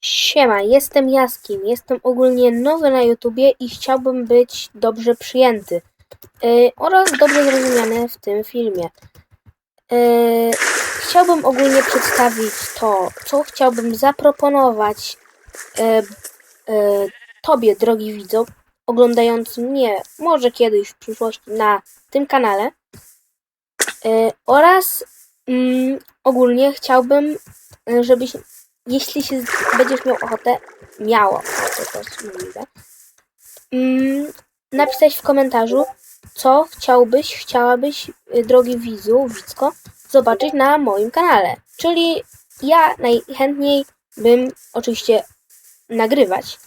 Siema, jestem Jaskin. Jestem ogólnie nowy na YouTubie i chciałbym być dobrze przyjęty yy, oraz dobrze zrozumiany w tym filmie. Yy, chciałbym ogólnie przedstawić to, co chciałbym zaproponować yy, yy, Tobie, drogi widzu, oglądający mnie może kiedyś w przyszłości na tym kanale. Yy, oraz mm, ogólnie chciałbym, yy, żebyś jeśli się będziesz miał ochotę, miała ochotę, to możliwe, mm, napisać w komentarzu, co chciałbyś, chciałabyś, y, drogi widzu, widzko, zobaczyć na moim kanale. Czyli ja najchętniej bym oczywiście nagrywać.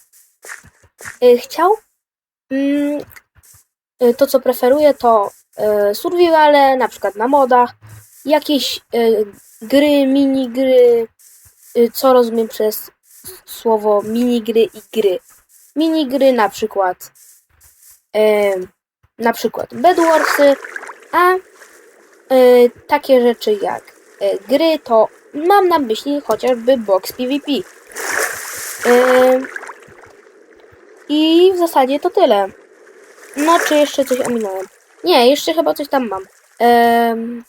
Y, Chciał mm, y, to, co preferuję, to survivale, na przykład na modach, jakieś gry, minigry, co rozumiem przez słowo minigry i gry. Minigry na przykład em, na przykład Bedwarsy, a y, takie rzeczy jak y, gry to mam na myśli chociażby Box PvP. Ym, I w zasadzie to tyle. No, czy jeszcze coś ominąłem? Nie, jeszcze chyba coś tam mam. Hmm.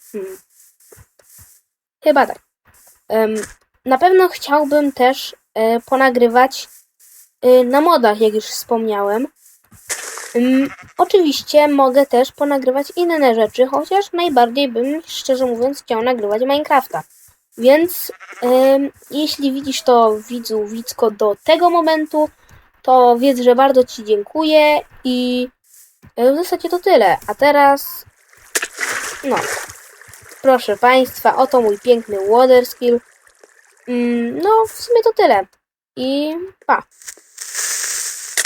Chyba tak. Na pewno chciałbym też e, ponagrywać e, na modach, jak już wspomniałem. Ym, oczywiście mogę też ponagrywać inne rzeczy, chociaż najbardziej bym, szczerze mówiąc, chciał nagrywać Minecrafta. Więc em, jeśli widzisz to widzu, widzko do tego momentu, to wiedz, że bardzo Ci dziękuję i e, w zasadzie to tyle. A teraz, no, proszę Państwa, oto mój piękny water skill. Mm, No, w sumie to tyle. I pa.